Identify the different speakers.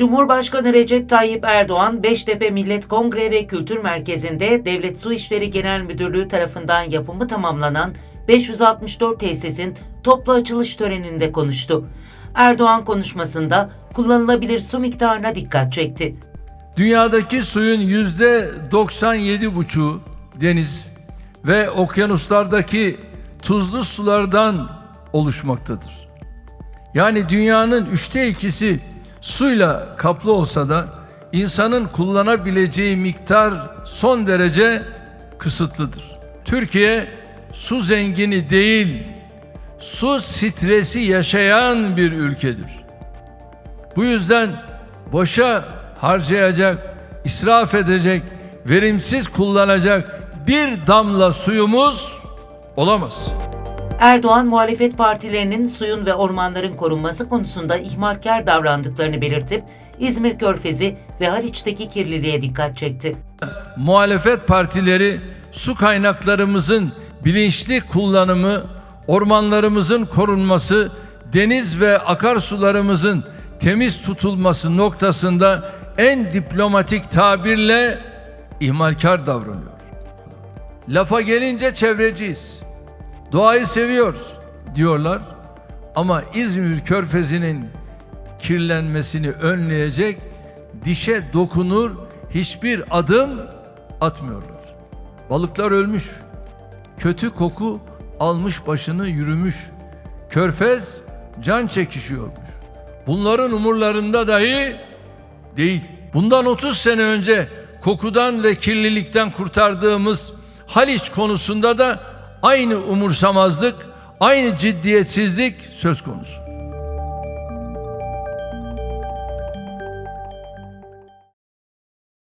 Speaker 1: Cumhurbaşkanı Recep Tayyip Erdoğan, Beştepe Millet Kongre ve Kültür Merkezi'nde Devlet Su İşleri Genel Müdürlüğü tarafından yapımı tamamlanan 564 tesisin toplu açılış töreninde konuştu. Erdoğan konuşmasında kullanılabilir su miktarına dikkat çekti.
Speaker 2: Dünyadaki suyun yüzde 97,5'u deniz ve okyanuslardaki tuzlu sulardan oluşmaktadır. Yani dünyanın üçte ikisi suyla kaplı olsa da insanın kullanabileceği miktar son derece kısıtlıdır. Türkiye su zengini değil, su stresi yaşayan bir ülkedir. Bu yüzden boşa harcayacak, israf edecek, verimsiz kullanacak bir damla suyumuz olamaz.
Speaker 1: Erdoğan, muhalefet partilerinin suyun ve ormanların korunması konusunda ihmalkar davrandıklarını belirtip İzmir Körfezi ve Haliç'teki kirliliğe dikkat çekti.
Speaker 2: Muhalefet partileri su kaynaklarımızın bilinçli kullanımı, ormanlarımızın korunması, deniz ve akarsularımızın temiz tutulması noktasında en diplomatik tabirle ihmalkar davranıyor. Lafa gelince çevreciyiz. Doğayı seviyoruz diyorlar. Ama İzmir Körfezi'nin kirlenmesini önleyecek dişe dokunur hiçbir adım atmıyorlar. Balıklar ölmüş. Kötü koku almış başını yürümüş. Körfez can çekişiyormuş. Bunların umurlarında dahi değil. Bundan 30 sene önce kokudan ve kirlilikten kurtardığımız Haliç konusunda da aynı umursamazlık, aynı ciddiyetsizlik söz konusu.